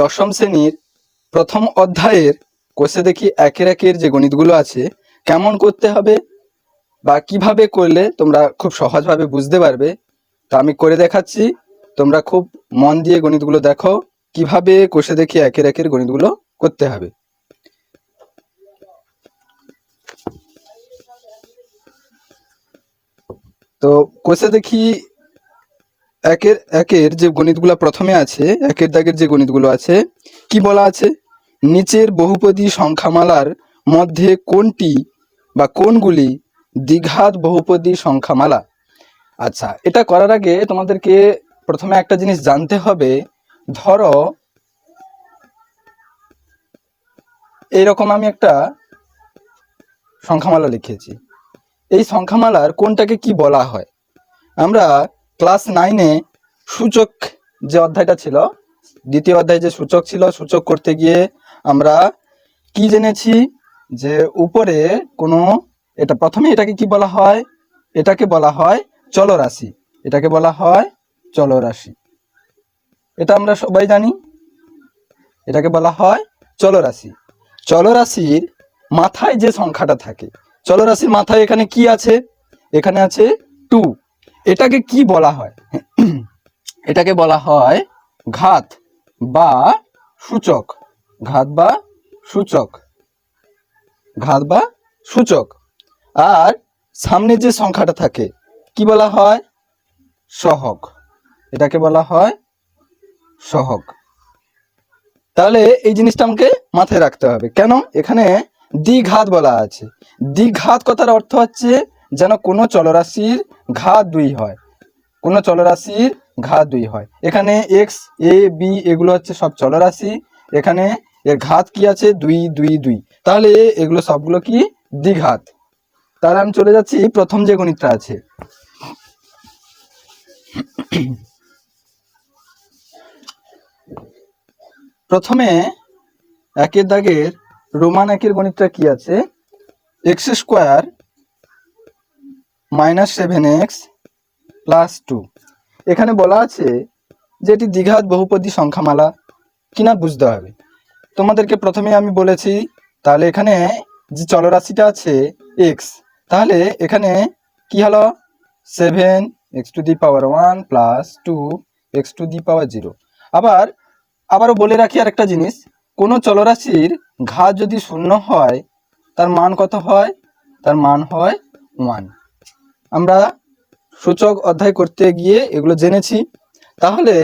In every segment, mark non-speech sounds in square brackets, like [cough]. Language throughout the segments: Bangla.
দশম শ্রেণির প্রথম অধ্যায়ের কোষে দেখি একের একের যে গণিতগুলো আছে, কেমন করতে হবে বা কীভাবে করলে তোমরা খুব সহজভাবে বুঝতে পারবে, তা আমি করে দেখাচ্ছি। তোমরা খুব মন দিয়ে গণিতগুলো দেখো, কীভাবে কোষে দেখি একের একের গণিতগুলো করতে হবে। তো কোষে দেখি একের একের যে গণিতগুলো প্রথমে আছে, একের দাগের যে গণিতগুলো আছে, কি বলা আছে? নিচের বহুপদী সংখ্যামালার মধ্যে কোনটি বা কোনগুলি দ্বিঘাত বহুপদী সংখ্যামালা? আচ্ছা এটা করার আগে তোমাদেরকে প্রথমে একটা জিনিস জানতে হবে। ধরো, এইরকম আমি একটা সংখ্যামালা লিখেছি। এই সংখ্যামালার কোনটাকে কি বলা হয়? আমরা ক্লাস নাইনে সূচক যে অধ্যায়টা ছিল, দ্বিতীয় অধ্যায় যে সূচক ছিল, সূচক করতে গিয়ে আমরা কি জেনেছি? যে উপরে কোনো, এটা প্রথমে এটাকে কি বলা হয়? এটাকে বলা হয় চলরাশি। এটাকে বলা হয় চলরাশি। এটা আমরা সবাই জানি। এটাকে বলা হয় চলরাশি। চলরাশির মাথায় যে সংখ্যাটা থাকে, চলরাশির মাথায় এখানে কি আছে? এখানে আছে টু এটাকে কি বলা হয়? এটাকে বলা হয় ঘাত বা সূচক। ঘাত বা সূচক। ঘাত বা সূচক। আর সামনে যে সংখ্যাটা থাকে, কি বলা হয়? সহক এটাকে বলা হয় সহক তাহলে এই জিনিসটা আমাকে মাথায় রাখতে হবে। কেন? এখানে দ্বিঘাত বলা আছে। দ্বিঘাত কথার অর্থ হচ্ছে যেন কোনো চলরাশির ঘাত দুই হয়। কোনো চলরাশির ঘা দুই হয়। এখানে এক্স এ বি এগুলো হচ্ছে সব চলরাশি। এখানে এর ঘাত কি আছে? দুই দুই দুই। তাহলে এগুলো সবগুলো কি? দ্বিঘাত। তাহলে আমি চলে যাচ্ছি, প্রথম যে গণিতটা আছে। প্রথমে একের দাগের রোমান একের গণিতটা কি আছে? X square minus seven x plus two এখানে বলা আছে যে এটি দ্বিঘাত বহুপদী সংখ্যামালা কিনা বুঝতে হবে। তোমাদেরকে প্রথমে আমি বলেছি, তাহলে এখানে যে চলরাশিটা আছে এক্স তাহলে এখানে কি হলো? Seven x to the power one plus two x to the power zero আবার, আবারও বলে রাখি আরেকটা জিনিস, কোনো চলরাশির ঘাত যদি শূন্য হয়, তার মান কত হয়? তার মান হয় ওয়ান আমরা সূচক অধ্যায় করতে গিয়ে এগুলো জেনেছি। তাহলে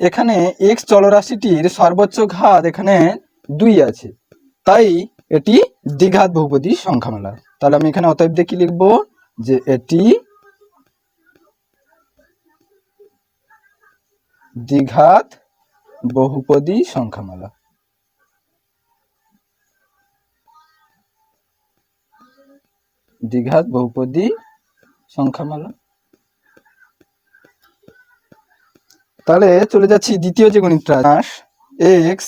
এখানে এক্স চলরাশিটির সর্বোচ্চ ঘাত এখানে দুই আছে। তাই এটি দ্বিঘাত বহুপদী সংখ্যামালা। তাহলে আমি এখানে অতএব কি লিখব যে এটি দ্বিঘাত বহুপদী সংখ্যামালা। দ্বিঘাত বহুপদী সংখ্যামালা তাহলে চলে যাচ্ছি দ্বিতীয় যে গণিতটা এক্স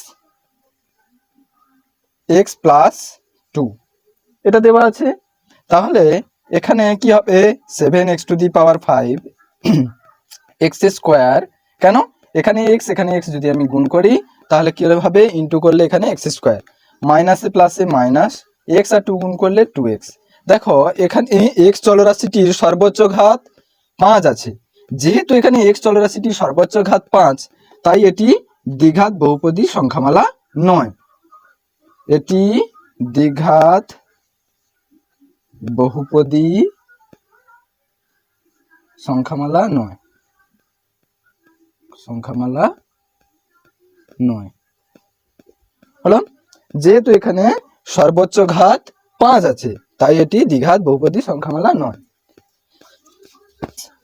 এক্স প্লাস টু এটা দেওয়া আছে। তাহলে এখানে কি হবে? Seven x to the power five x square কেন? এখানে এক্স এখানে এক্স যদি আমি গুণ করি, তাহলে কি হবে ইন্টু করলে এখানে এক্স স্কোয়ার মাইনাসে প্লাসে মাইনাস এক্স আর টু গুণ করলে টু এক্স দেখো, এখানে এক্স চলরাশিটির সর্বোচ্চ ঘাত পাঁচ আছে। যেহেতু এখানে এক্স চলরাশিটির সর্বোচ্চ ঘাত পাঁচ, তাই এটি দ্বিঘাত বহুপদী সংখ্যামালা নয়। এটি দ্বিঘাত বহুপদী সংখ্যামালা নয়। সংখ্যামালা নয়। হলো, যেহেতু এখানে সর্বোচ্চ ঘাত পাঁচ আছে তাই এটি দ্বিঘাত বহুপদী সংখ্যামালা নয়।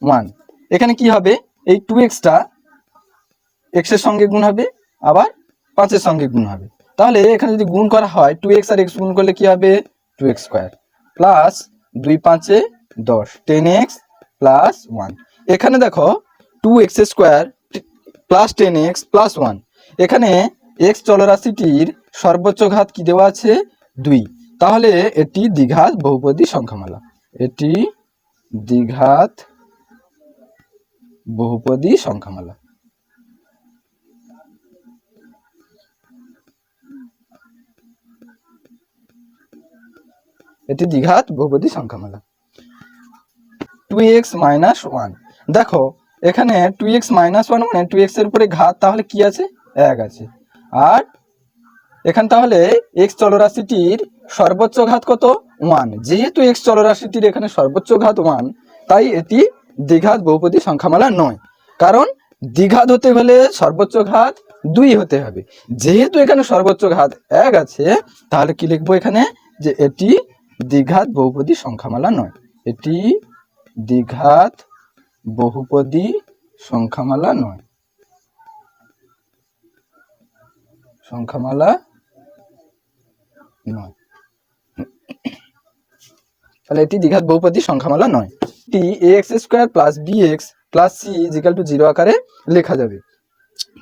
ওয়ান এখানে কি হবে? এই টু এক্সটা এক্সের সঙ্গে গুণ হবে, আবার পাঁচের সঙ্গে গুণ হবে। তাহলে এখানে যদি গুণ করা হয় টু এক্স আর এক্স গুণ করলে কি হবে? টু এক্স স্কোয়ার প্লাস দুই পাঁচে দশ টেন এক্স প্লাস ওয়ান এখানে দেখো two x square plus ten x plus one এখানে এক্স চলরাশিটির সর্বোচ্চ ঘাত কি দেওয়া আছে? দুই। তাহলে এটি দীঘাত বহুপদী সংখ্যামালা। এটি দীঘাত বহুপদী সংখ্যামালা। এটি দীঘাত বহুপদী সংখ্যামালা। Two x minus one. দেখো, এখানে টু এক্স মাইনাস ওয়ান মানে টু এক্সের উপরে ঘাত, তাহলে কি আছে? এক আছে। আর এখান তাহলে এক্স চলরাশিটির সর্বোচ্চ ঘাত কত? ওয়ান যেহেতু এক্স চলরাশিটির এখানে সর্বোচ্চ ঘাত ওয়ান তাই এটি দ্বিঘাত বহুপদী সংখ্যামালা নয়। কারণ দ্বিঘাত হতে হলে সর্বোচ্চ ঘাত দুই হতে হবে। যেহেতু এখানে সর্বোচ্চ ঘাত এক আছে, তাহলে কি লিখব এখানে? যে এটি দ্বিঘাত বহুপদী সংখ্যামালা নয়। এটি দ্বিঘাত বহুপদী সংখ্যামালা নয়। সংখ্যামালা নয়। তাহলে এটি দ্বিঘাত বহুপদী সংখ্যামালা নয়। এটি a x square plus b x plus c equal to zero আকারে লেখা যাবে।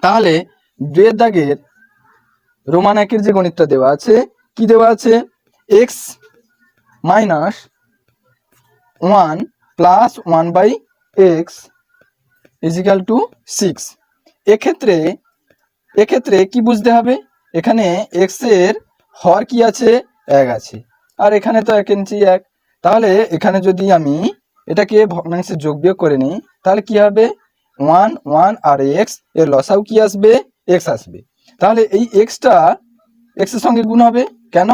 তাহলে দুয়ের দাগের রোমান একের যে গণিতটা দেওয়া আছে, কি দেওয়া আছে? X minus one plus one by x equal to six এক্ষেত্রে এক্ষেত্রে কি বুঝতে হবে? এখানে এক্সের হর কি আছে? এক আছে। আর এখানে তো এক ইঞ্চি এক। তাহলে এখানে যদি আমি এটাকে ভগ্নাংশে যোগ বিয়োগ করে নিই, তাহলে কি হবে? ওয়ান ওয়ান আর এক্স, এর লসাও কি আসবে? এক্স আসবে। তাহলে এই এক্সটা এক্সের সঙ্গে গুণ হবে। কেন?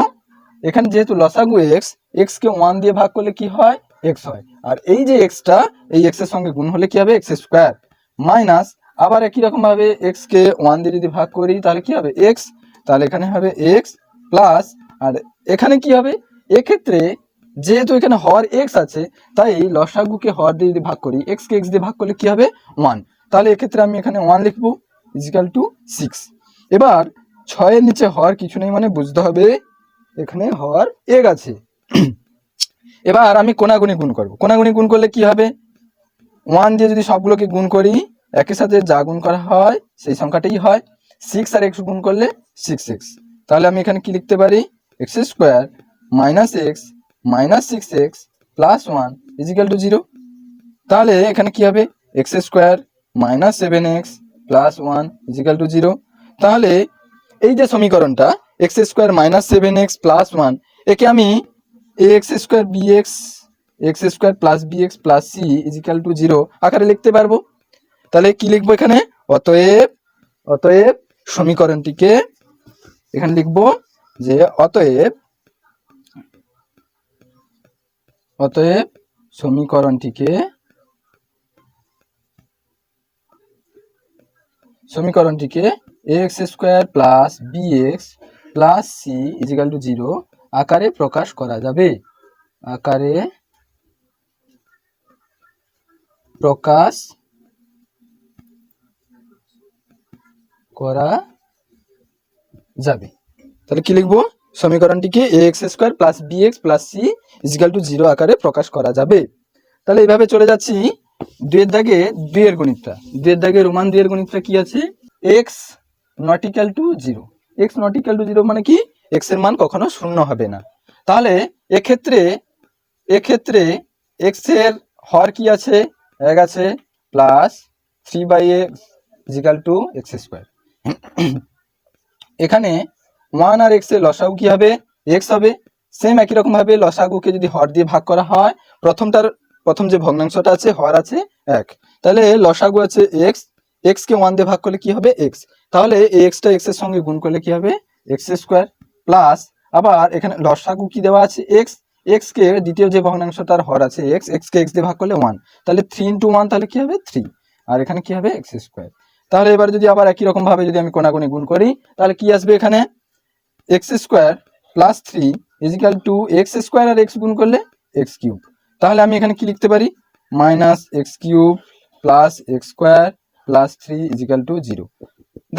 এখানে যেহেতু লসাগু এক্স এক্স কে ওয়ান দিয়ে ভাগ করলে কি হয়? এক্স হয়। আর এই যে এক্সটা, এই এক্সের সঙ্গে গুণ হলে কি হবে? এক্স স্কোয়ার মাইনাস আবার একই রকম ভাবে এক্স কে ওয়ান দিয়ে যদি ভাগ করি, তাহলে কি হবে? এক্স। তাহলে এখানে হবে এক্স প্লাস, আর এখানে কি হবে? এক্ষেত্রে যেহেতু এখানে হর এক্স আছে, তাই লসাগুকে হর দিয়ে যদি ভাগ করি এক্স কে এক্স দিয়ে ভাগ করলে কি হবে? ওয়ান তাহলে এক্ষেত্রে আমি এখানে ওয়ান লিখব ইজিক্যাল টু সিক্স এবার ছয়ের নিচে হর কিছু নেই মানে বুঝতে হবে এখানে হর এক আছে। [clears throat] এবার আমি কোনাগুনি গুণ করব। কোনাগুনি গুণ করলে কি হবে? ওয়ান দিয়ে যদি সবগুলোকে গুণ করি, একের সাথে যা গুণ করা হয়, সেই সংখ্যাটাই হয়। সিক্স আর এক্স গুণ করলে সিক্স এক্স তাহলে আমি এখানে কি লিখতে পারি? X square minus x minus six x plus one equal to zero তাহলে এখানে কি হবে? X square minus seven x plus one equal to zero তাহলে এই যে সমীকরণটা x square minus seven x plus one একে আমি a x square b x x square plus b x plus c equal to zero আকারে লিখতে পারব। তাহলে কি লিখব এখানে? অতএব অতএব সমীকরণটিকে এখানে লিখব যে অতএব অতএব সমীকরণটিকে সমীকরণটিকে x square plus b x plus c equal to zero আকারে প্রকাশ করা যাবে। আকারে প্রকাশ করা যাবে। তাহলে কি লিখব? সমীকরণটিকে a x square plus b x plus c equal to zero আকারে প্রকাশ করা যাবে। তাহলে এইভাবে চলে যাচ্ছি। দুয়ের দাগে দুইয়ের গণিতটা। দুয়ের দাগে রোমান দুইয়ের গণিতটা কি আছে? X not equal to zero x not equal to zero মানে কি? এক্সের মান কখনো শূন্য হবে না। তাহলে এক্ষেত্রে এক্ষেত্রে এক্সের হর কি আছে? এক আছে plus three by x equal to x square এখানে ওয়ান আর এক্সের লসাগু কি হবে? এক্স হবে। সেম একই রকম ভাবে লসাগুকে যদি হর দিয়ে ভাগ করা হয়, প্রথমটার, প্রথম যে ভগ্নাংশটা আছে, হর আছে এক। তাহলে লসাগু আছে এক্স এক্স কে ওয়ান দিয়ে ভাগ করলে কি হবে? এক্স তাহলে এই এক্সটা এক্সের সঙ্গে গুণ করলে কি হবে? এক্স স্কোয়ার প্লাস আবার এখানে লসাগু কি দেওয়া আছে? এক্স এক্স কে দ্বিতীয় যে ভগ্নাংশটার হর আছে এক্স এক্স কে এক্স দিয়ে ভাগ করলে ওয়ান তাহলে থ্রি ইন্টু ওয়ান তাহলে কি হবে? থ্রি আর এখানে কি হবে? এক্স স্কোয়ার তাহলে এবার যদি আবার একই রকম ভাবে যদি আমি কোনাগুনি গুণ করি, তাহলে কি আসবে এখানে? X square plus three equal to x square R x গুণ করলে এক্স কিউব তাহলে আমি এখানে কি লিখতে পারি? Minus x cube plus x square plus three equal to zero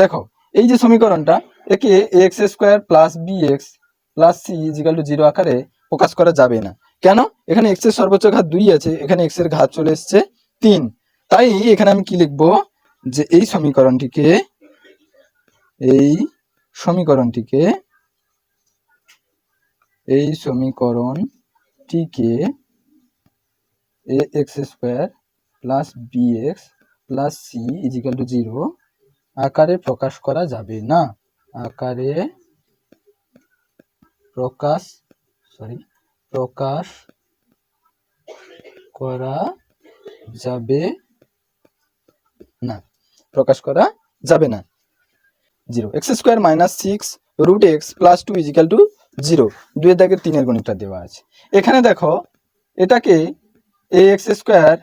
দেখো, এই যে সমীকরণটা, একে x square plus b x plus c equal to zero আকারে প্রকাশ করা যাবে না। কেন? এখানে এক্সের সর্বোচ্চ ঘাত দুই আছে, এখানে এক্সের ঘাত চলে এসছে তিন। তাই এখানে আমি কি লিখব? যে এই সমীকরণটিকে এই সমীকরণটিকে এই সমীকরণটিকে a x square plus b x plus c equal to zero আকারে প্রকাশ করা যাবে না। আকারে প্রকাশ সরি প্রকাশ করা যাবে না। প্রকাশ করা যাবে না। Zero x square minus six root x plus two equal to zero দুয়ের দাগের তিনের গণিতটা দেওয়া আছে। এখানে দেখো, এটাকে a x square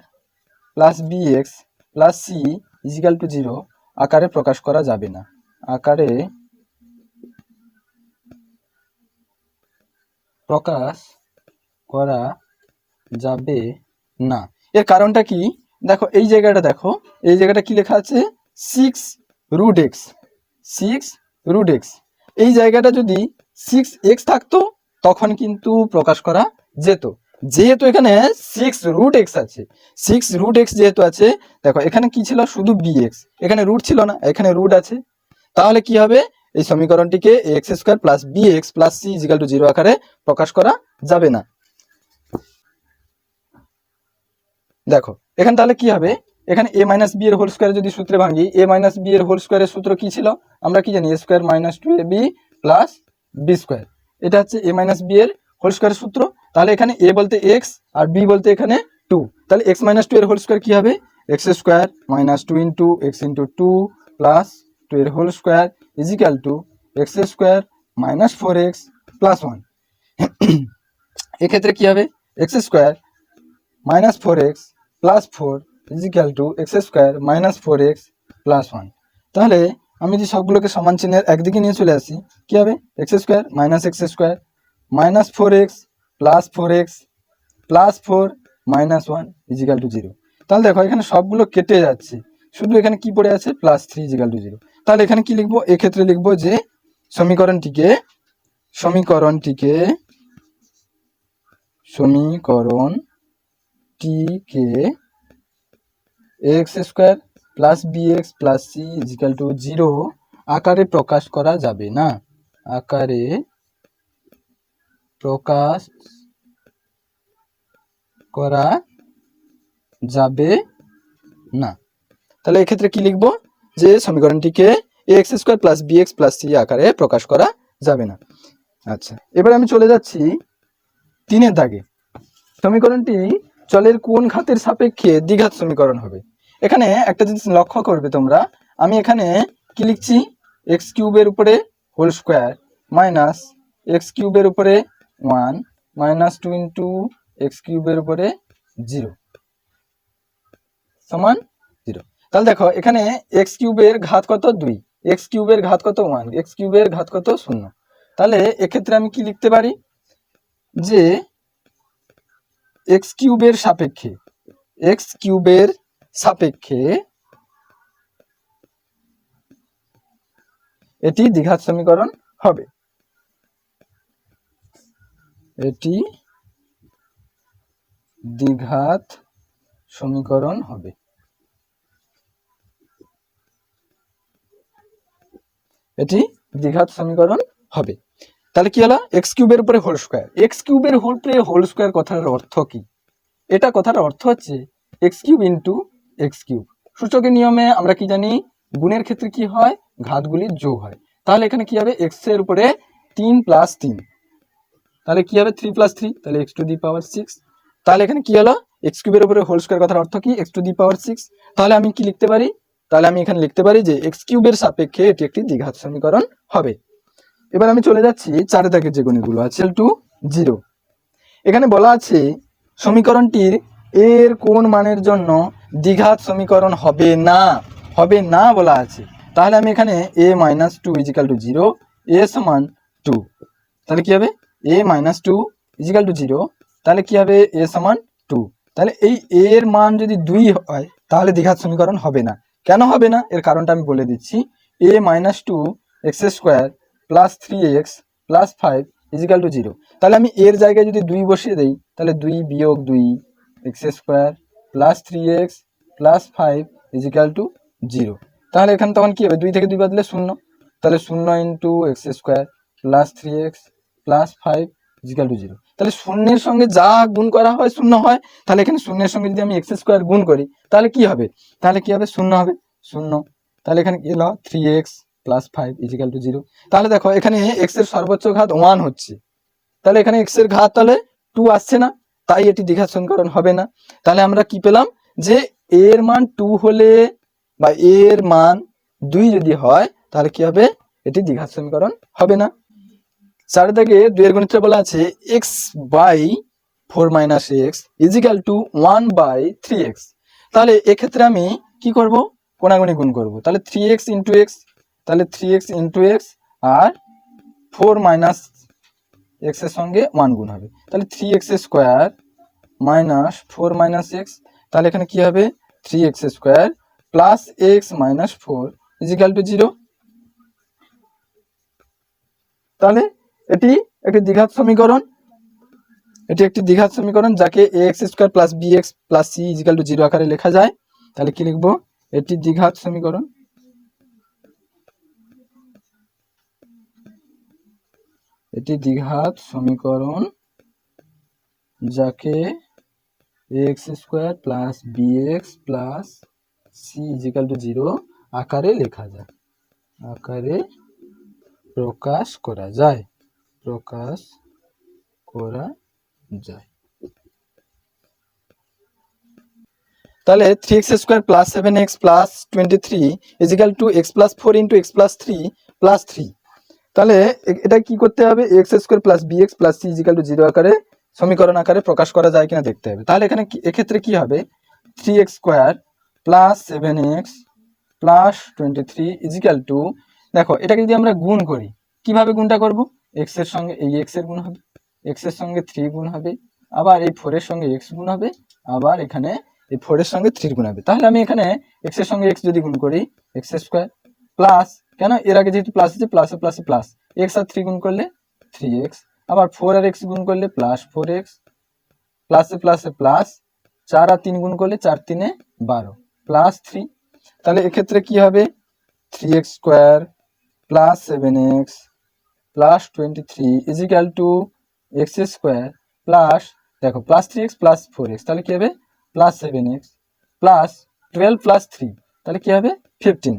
plus b x plus c equal to zero আকারে প্রকাশ করা যাবে না। আকারে প্রকাশ করা যাবে না। এর কারণটা কি? দেখো, এই জায়গাটা দেখো, এই জায়গাটা কি লেখা আছে? Six root x six root x এই জায়গাটা যদি সিক্স এক্স থাকতো, তখন কিন্তু প্রকাশ করা যেত। যেহেতু এখানে সিক্স রুট এক্স আছে সিক্স রুট এক্স যেহেতু আছে, দেখো এখানে কি ছিল? শুধু বি এক্স এখানে রুট ছিল না, এখানে রুট আছে। তাহলে কি হবে? এই সমীকরণটিকে x square plus b x plus c equal to zero আকারে প্রকাশ করা যাবে না। দেখো, এখানে তাহলে কি হবে? এখানে এ মাইনাস বি এর হোল স্কোয়ার যদি সূত্রে ভাঙি এ মাইনাস বি এর হোল স্কোয়ারের সূত্র কি ছিল? আমরা কি জানি? A square minus two a b plus b square এটা হচ্ছে এ মাইনাস বি এর হোল স্কোয়ারের সূত্র। তাহলে এখানে এ বলতে এক্স আর বি বলতে এখানে টু তাহলে এক্স মাইনাস টু এর হোল স্কোয়ার কি হবে? X square minus two into x into two plus two এর whole square equal to x square minus four x plus one এক্ষেত্রে কি হবে? X square minus four x plus four equal to x square minus four x plus one তাহলে আমি যদি সবগুলোকে সমান চিহ্নের একদিকে নিয়ে চলে আসি, কি হবে? X square minus x square minus four x plus four x plus four minus one equal to zero তাহলে দেখো, এখানে সবগুলো কেটে যাচ্ছে। শুধু এখানে কি পড়ে আছে? Plus three equal to zero তাহলে এখানে কি লিখব? এক্ষেত্রে লিখব যে সমীকরণটিকে সমীকরণটিকে সমীকরণ টিকে x square plus b x plus c equal to zero আকারে প্রকাশ করা যাবে না। আকারে প্রকাশ করা যাবে না। তাহলে এক্ষেত্রে কি লিখব? যে সমীকরণটিকে x square plus b x plus c আকারে প্রকাশ করা যাবে না। আচ্ছা এবার আমি চলে যাচ্ছি তিনের দাগে। সমীকরণটি চলের কোন ঘাতের সাপেক্ষে দ্বিঘাত সমীকরণ হবে? এখানে একটা জিনিস লক্ষ্য করবে তোমরা। আমি এখানে কি লিখছি? এক্স কিউবের উপরে হোল স্কোয়ার মাইনাস এক্স কিউবের উপরে one minus two into x কিউবের উপরে জিরো সমান জিরো তাহলে দেখো, এখানে এক্স কিউবের ঘাত কত? দুই। এক্স কিউবের ঘাত কত? ওয়ান এক্স কিউবের ঘাত কত? শূন্য। তাহলে এক্ষেত্রে আমি কি লিখতে পারি? যে এক্স কিউবের সাপেক্ষে এক্স কিউবের সাপেক্ষে এটি দ্বিঘাত সমীকরণ হবে। এটি দ্বিঘাত সমীকরণ হবে। এটি দ্বিঘাত সমীকরণ হবে। তাহলে কি হলো? এক্স কিউবের উপরে হোল স্কোয়ার এক্স কিউবের উপরে হোল স্কোয়ার কথার অর্থ কি? এটা কথার অর্থ হচ্ছে x cube into x cube সূচকের নিয়মে আমরা কি জানি? গুণের ক্ষেত্রে কি হয়? ঘাতগুলির যোগ হয়। তাহলে এখানে কি হবে? এক্সের উপরে তিন প্লাস তিন। তাহলে কি হবে? থ্রি প্লাস থ্রি তাহলে x to the power six তাহলে এখানে কি হলো? এক্স কিউবের উপরে হোল স্কোয়ার কথার অর্থ কি? X to the power six তাহলে আমি কি লিখতে পারি? তাহলে আমি এখানে লিখতে পারি যে এক্স কিউবের সাপেক্ষে এটি একটি দ্বিঘাত সমীকরণ হবে। এবার আমি চলে যাচ্ছি চারে দাগের যে গণিতগুলো আছে টু জিরো এখানে বলা আছে সমীকরণটির এর কোন মানের জন্য দ্বিঘাত সমীকরণ হবে না? হবে না বলা আছে। তাহলে আমি এখানে a minus two equal to zero a সমান টু তাহলে কি হবে? A minus two equal to zero তাহলে কি হবে? এ সমান টু তাহলে এই এর মান যদি দুই হয়, তাহলে দ্বিঘাত সমীকরণ হবে না। কেন হবে না? এর কারণটা আমি বলে দিচ্ছি। A minus two x square plus three x plus five equal to zero তাহলে আমি এর জায়গায় যদি দুই বসিয়ে দিই, তাহলে দুই বিয়োগ দুই x square plus three x plus five equal to zero তাহলে এখানে তখন কি হবে? দুই থেকে দুই বাদলে শূন্য। তাহলে শূন্য into x square plus three x plus five equal to zero তাহলে শূন্যের সঙ্গে যা গুণ করা হয়, শূন্য হয়, তাহলে এখানে শূন্যের সঙ্গে যদি আমি এক্স স্কোয়ার গুণ করি, তাহলে কি হবে? তাহলে কি হবে? শূন্য হবে। শূন্য। তাহলে এখানে হলো three x plus five equal to zero তাহলে দেখো, এখানে এক্সের সর্বোচ্চ ঘাত ওয়ান হচ্ছে। তাহলে এখানে এক্সের ঘাত তাহলে টু আসছে না। তাই এটি দ্বিঘাত সমীকরণ হবে না। তাহলে আমরা কি পেলাম? যে এর মান টু হলে বা এর মান দুই যদি হয়, তাহলে কি হবে? এটি দ্বিঘাত সমীকরণ হবে না। চার দাগে দুইয়ের গণিতটা বলা আছে x by four minus x equal to one by three x তাহলে এক্ষেত্রে আমি কি করব? কোনাগুনি গুণ করব। তাহলে থ্রি এক্স ইন্টু এক্স তাহলে থ্রি এক্স ইন্টু এক্স আর ফোর মাইনাস এক্সের সঙ্গে ওয়ান গুণ হবে। তাহলে three x square minus four minus x তাহলে এখানে কি হবে? Three x square plus x minus four equal to zero তাহলে এটি একটি দ্বিঘাত সমীকরণ। এটি একটি দ্বিঘাত সমীকরণ যাকে a x square plus b x plus c equal to zero আকারে লেখা যায়। তাহলে কি লিখব? এটি দ্বিঘাত সমীকরণ। এটি দ্বিঘাত সমীকরণ যাকে x square plus b x plus c equal to zero আকারে লেখা যায়। আকারে প্রকাশ করা যায়। প্রকাশ করা যায়। তাহলে three x square plus seven x plus twenty three equal to x plus four into x plus three plus three তাহলে এটা কি করতে হবে? X square plus b x plus c equal to zero আকারে সমীকরণ আকারে প্রকাশ করা যায় কিনা দেখতে হবে। তাহলে এখানে এক্ষেত্রে কি হবে? Three x square plus seven x plus twenty three equal to দেখো, এটাকে যদি আমরা গুণ করি, কীভাবে গুণটা করব? এক্সের সঙ্গে এই এক্সের গুণ হবে এক্সের সঙ্গে থ্রি গুণ হবে, আবার এই ফোর এর সঙ্গে এক্স গুণ হবে, আবার এখানে এই ফোর এর সঙ্গে থ্রি গুণ হবে। তাহলে আমি এখানে এক্সের সঙ্গে এক্স যদি গুণ করি এক্স স্কোয়ার প্লাস কেন? এর আগে যেহেতু প্লাস আছে প্লাসে প্লাসে প্লাস এক্স আর থ্রি গুণ করলে থ্রি এক্স আবার ফোর আর এক্স গুণ করলে প্লাস ফোর এক্স প্লাসে প্লাসে প্লাস চার আর তিন গুণ করলে চার তিনে বারো। প্লাস থ্রি তাহলে এক্ষেত্রে কি হবে? Three x square plus seven x plus twenty three equal to x square plus দেখো plus three x plus four x তাহলে কি হবে? Plus seven x plus twelve plus three তাহলে কি হবে? ফিফটিন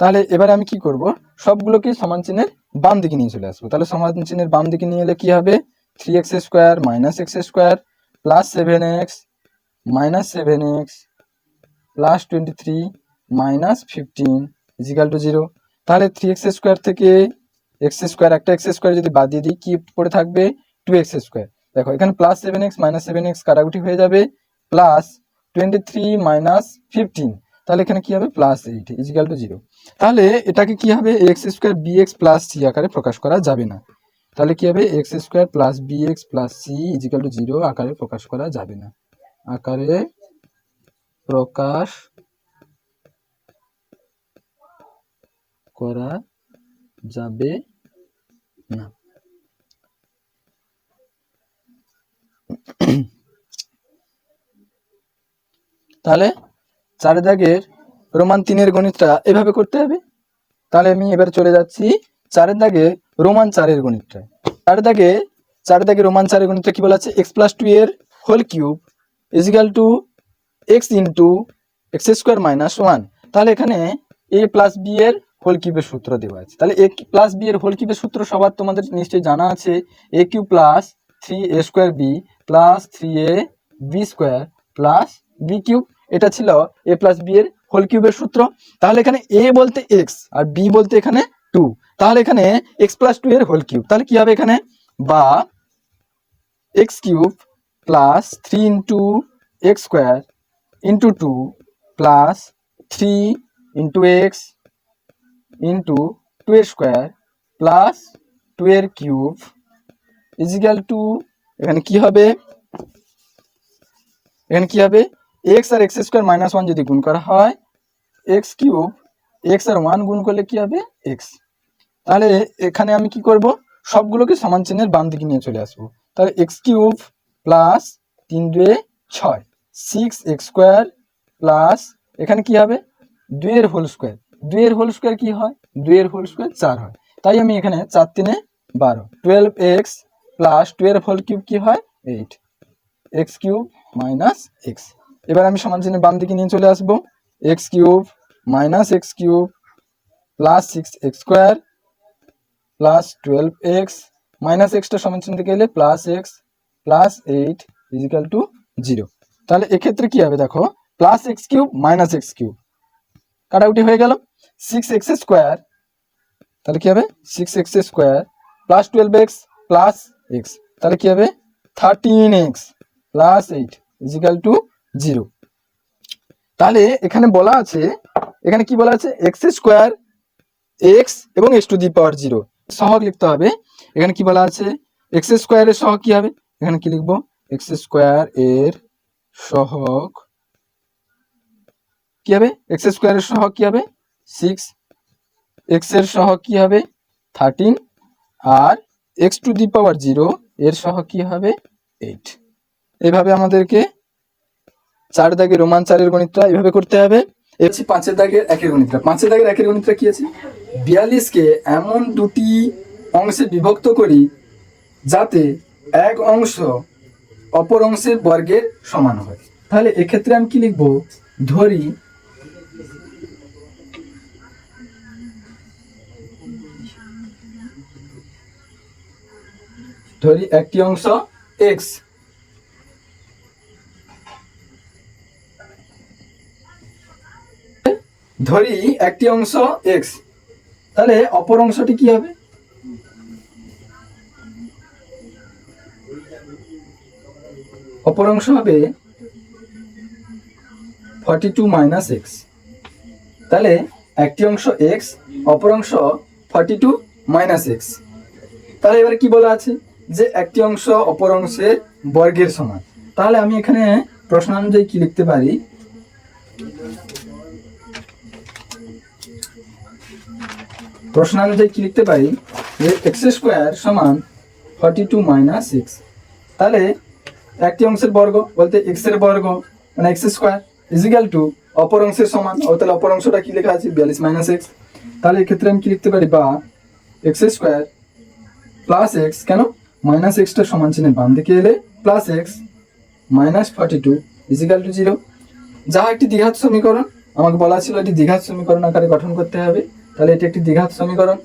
তাহলে এবার আমি কি করব? সবগুলোকে সমান চিহ্নের বাম দিকে নিয়ে চলে আসব। তাহলে সমান চিহ্নের বাম দিকে নিয়ে এলে কি হবে? Three x square minus x square plus seven x minus seven x plus twenty three minus fifteen equal to zero তাহলে থ্রি এক্স স্কোয়ার থেকে এক্স স্কোয়ার একটা এক্স স্কোয়ার যদি বাদ দিয়ে দিই, কি পড়ে থাকবে? টু এক্স স্কোয়ার দেখো, এখানে plus seven x minus seven x কাটাকুটি হয়ে যাবে plus twenty three minus fifteen তাহলে এখানে কি হবে? Plus eight equal to zero তাহলে এটাকে কি হবে? X square b x plus c আকারে প্রকাশ করা যাবে না। তাহলে কি হবে? X square plus b x plus c equal to zero আকারে প্রকাশ করা যাবে না। আকারে প্রকাশ করা যাবে না। তাহলে চারের দাগের রোমান তিনের গণিতটা এভাবে করতে হবে। তাহলে আমি এবার চলে যাচ্ছি চারের দাগে রোমান চারের গণিতটা চারের দাগে চারের দাগে রোমান চারের গণিতটা কি বলা আছে? এক্স প্লাস টু এর whole cube equal to x into x square minus one তাহলে এখানে এ প্লাস বি এর হোল কিউবের সূত্র দেওয়া আছে। তাহলে এ প্লাস বি এর হোল কিউবের সূত্র সবার তোমাদের নিশ্চয়ই জানা আছে। A cube plus three a square b plus three a b square plus b cube এটা ছিল এ প্লাস বি এর হোল কিউবের সূত্র। তাহলে এখানে এ বলতে এক্স আর বি বলতে এখানে টু তাহলে এখানে এক্স প্লাস টু এর হোল কিউব তাহলে কি হবে এখানে? বা x cube plus three into x square into two plus three into x into two এর স্কোয়ার প্লাস টু এর কিউব ইজিক্যাল টু এখানে কি হবে? এখানে কি হবে? এক্স আর এক্স স্কোয়ার মাইনাস ওয়ান যদি গুণ করা হয় এক্স কিউব এক্স আর ওয়ান গুণ করলে কি হবে? এক্স তাহলে এখানে আমি কি করব? সবগুলোকে সমান চিহ্নের বাম দিকে নিয়ে চলে আসব। তাহলে এক্স কিউব প্লাস তিন দুয়ে ছয় সিক্স এক্স স্কোয়ার প্লাস এখানে কি হবে? দুইয়ের হোল স্কোয়ার দুইয়ের হোল স্কোয়ার কি হয়? দুয়ের হোল স্কোয়ার চার হয়। তাই আমি এখানে চার তিনে বারো। Twelve x plus twelve whole cube কি হয়? Eight x cube minus x এবার আমি সমান চিহ্নের বাম দিকে নিয়ে চলে আসব। X cube minus x cube plus six x square plus twelve x minus extra সমান চিহ্ন থেকে এলে plus x plus eight equal to zero তাহলে এক্ষেত্রে কি হবে দেখো plus x cube minus x cube কাটাকুটি হয়ে গেল। সিক্স এক্স স্কোয়ার তাহলে কি হবে? Six x square plus twelve x plus x তাহলে কি হবে? Thirteen x plus eight equal to zero. তাহলে এখানে বলা আছে, এখানে কি বলা আছে? এক্স স্কোয়ার এক্স এবং x to the power zero সহগ লিখতে হবে। এখানে কি বলা আছে? এক্স স্কোয়ারের সহগ কি হবে? এখানে কি লিখব? এক্স স্কোয়ার এর সহগ কি হবে? এক্স স্কোয়ারের সহগ কি হবে? সিক্স এক্সের সহগ কি হবে? Thirteen R x to the power zero এর সহগ কি হবে? এইট এভাবে আমাদেরকে চার দাগে রোমান চারের গণিতটা এভাবে করতে হবে। এ হচ্ছে পাঁচের দাগের একের গণিতটা। পাঁচের দাগের একের গণিতটা কি আছে? বিয়াল্লিশকে এমন দুটি অংশে বিভক্ত করি যাতে এক অংশ অপর অংশের বর্গের সমান হয়। তাহলে এক্ষেত্রে আমি কি লিখব? ধরি ধরি একটি অংশ এক্স ধরি একটি অংশ এক্স তাহলে অপর অংশটি কি হবে? অপর অংশ হবে ফর্টি টু মাইনাস এক্স তাহলে একটি অংশ এক্স অপর অংশ ফর্টি টু মাইনাস এক্স তাহলে এবার কি বলা আছে? যে একটি অংশ অপর অংশের বর্গের সমান, তাহলে আমি এখানে প্রশ্ন অনুযায়ী কি লিখতে পারি? প্রশ্ন অনুযায়ী কি লিখতে পারি যে এক্স স্কোয়ার সমান ফর্টি টু মাইনাস সিক্স তাহলে একটি অংশের বর্গ বলতে এক্সের বর্গ মানে এক্স স্কোয়ার ইজিক্যাল টু অপর অংশের সমান তাহলে অপর অংশটা কি লেখা আছে? বিয়াল্লিশ মাইনাস এক্স তাহলে এক্ষেত্রে আমি কি লিখতে পারি? বা এক্স স্কোয়ার প্লাস এক্স কেন? মাইনাস এক্সটা সমান চিহ্নের বাম দিকে এলে plus x minus forty two equal to zero যা একটি দ্বিঘাত সমীকরণ, আমাকে বলা ছিল এটি দ্বিঘাত সমীকরণ আকারে গঠন করতে হবে। তাহলে এটি একটি দ্বিঘাত সমীকরণ।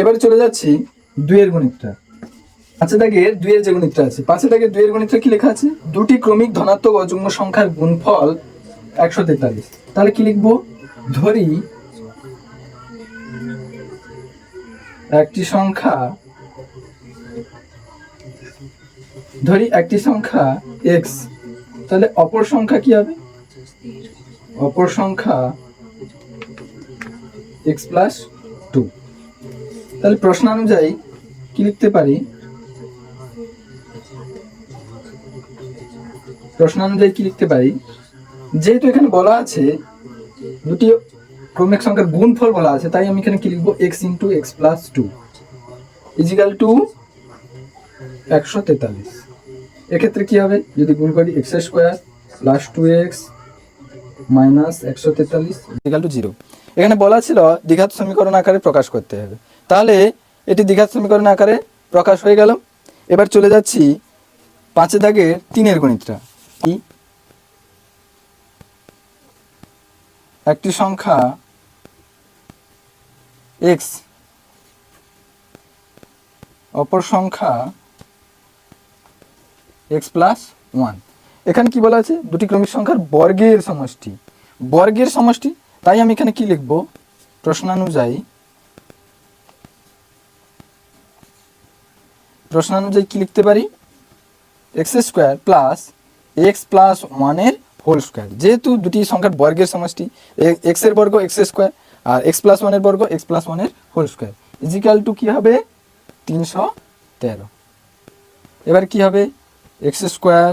এবারে চলে যাচ্ছি দুইয়ের গণিতটা। পাঁচে দাগের দুইয়ের যে গণিতটা আছে পাঁচে দাগের দুইয়ের গণিতটা কি লেখা আছে? দুটি ক্রমিক ধনাত্মক অযুগ্ম সংখ্যার গুণফল একশো তেতাল্লিশ। তাহলে কি লিখব? ধরি একটি সংখ্যা, ধরি একটি সংখ্যা এক্স তাহলে অপর সংখ্যা কি হবে? অপর সংখ্যা এক্স প্লাস টু তাহলে প্রশ্ন অনুযায়ী কি লিখতে পারি? প্রশ্ন অনুযায়ী কি লিখতে পারি? যেহেতু এখানে বলা আছে, দুটি ক্রমিক সংখ্যার গুণফল বলা আছে, তাই আমি এখানে কি লিখব? X into x plus two equal to একশো তেতাল্লিশ। এক্ষেত্রে কি হবে? যদি গুণ করি x square plus two x minus একশো তেতাল্লিশ। জিরো এখানে বলা ছিল দ্বিঘাত সমীকরণ আকারে প্রকাশ করতে হবে। তাহলে এটি দ্বিঘাত সমীকরণ আকারে প্রকাশ হয়ে গেল। এবার চলে যাচ্ছি পাঁচে দাগের তিনের গণিতটা। একটি সংখ্যা এক্স অপর সংখ্যা এক্স প্লাস ওয়ান এখানে কি বলা আছে? দুটি ক্রমিক সংখ্যার বর্গের সমষ্টি। বর্গের সমষ্টি, তাই আমি এখানে কি লিখব? প্রশ্নানুযায়ী। প্রশ্নানুযায়ী কি লিখতে পারি? X square plus x plus ওয়ানের হোল স্কোয়ার যেহেতু দুটি সংখ্যার বর্গের সমষ্টি এক্সের বর্গ এক্স স্কোয়ার আর এক্স প্লাস ওয়ানের বর্গ এক্স প্লাস ওয়ানের হোল স্কোয়ার ইজিক্যাল টু কি হবে? তিনশো তেরো। এবার কি হবে? এক্স স্কোয়ার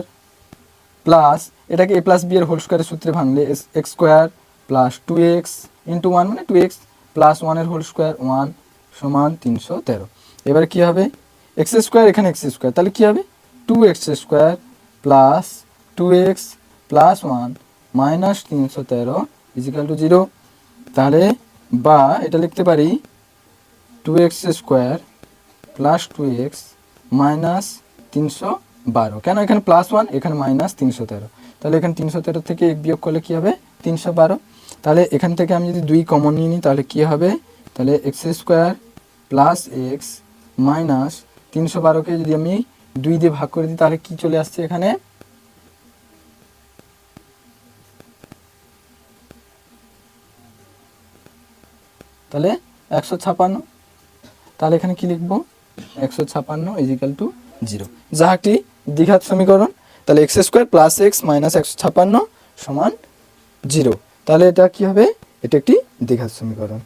প্লাস এটাকে এ প্লাস বি এর হোল স্কোয়ারের সূত্রে ভাঙলে x square plus two x into one মানে টু এক্স প্লাস ওয়ানের হোল স্কোয়ার ওয়ান সমান তিনশো তেরো। এবার কি হবে? এক্স স্কোয়ার এখানে এক্স স্কোয়ার তাহলে কি হবে? Two x square plus two x plus one minus তিনশো তেরো ইজিক্যাল টু জিরো তাহলে বা এটা লিখতে পারি two x square plus two x minus তিনশো বারো। কেন? এখানে প্লাস ওয়ান এখানে মাইনাস তিনশো তেরো। তাহলে এখানে তিনশো তেরো থেকে এক বিয়োগ করলে কী হবে? তিনশো বারো। তাহলে এখান থেকে আমি যদি দুই কমন নিয়ে নিই, তাহলে কী হবে? তাহলে x square plus x minus তিনশো বারোকে যদি আমি দুই দিয়ে ভাগ করে দিই, তাহলে কি চলে আসছে এখানে? তাহলে একশো ছাপান্ন। তাহলে এখানে কি লিখব? একশো ছাপান্ন ইজিক্যাল টু জিরো যা একটি দ্বিঘাত সমীকরণ, তাহলে x square plus x minus একশো ছাপান্ন সমান জিরো তাহলে এটা কি হবে? এটা একটি দ্বিঘাত সমীকরণ।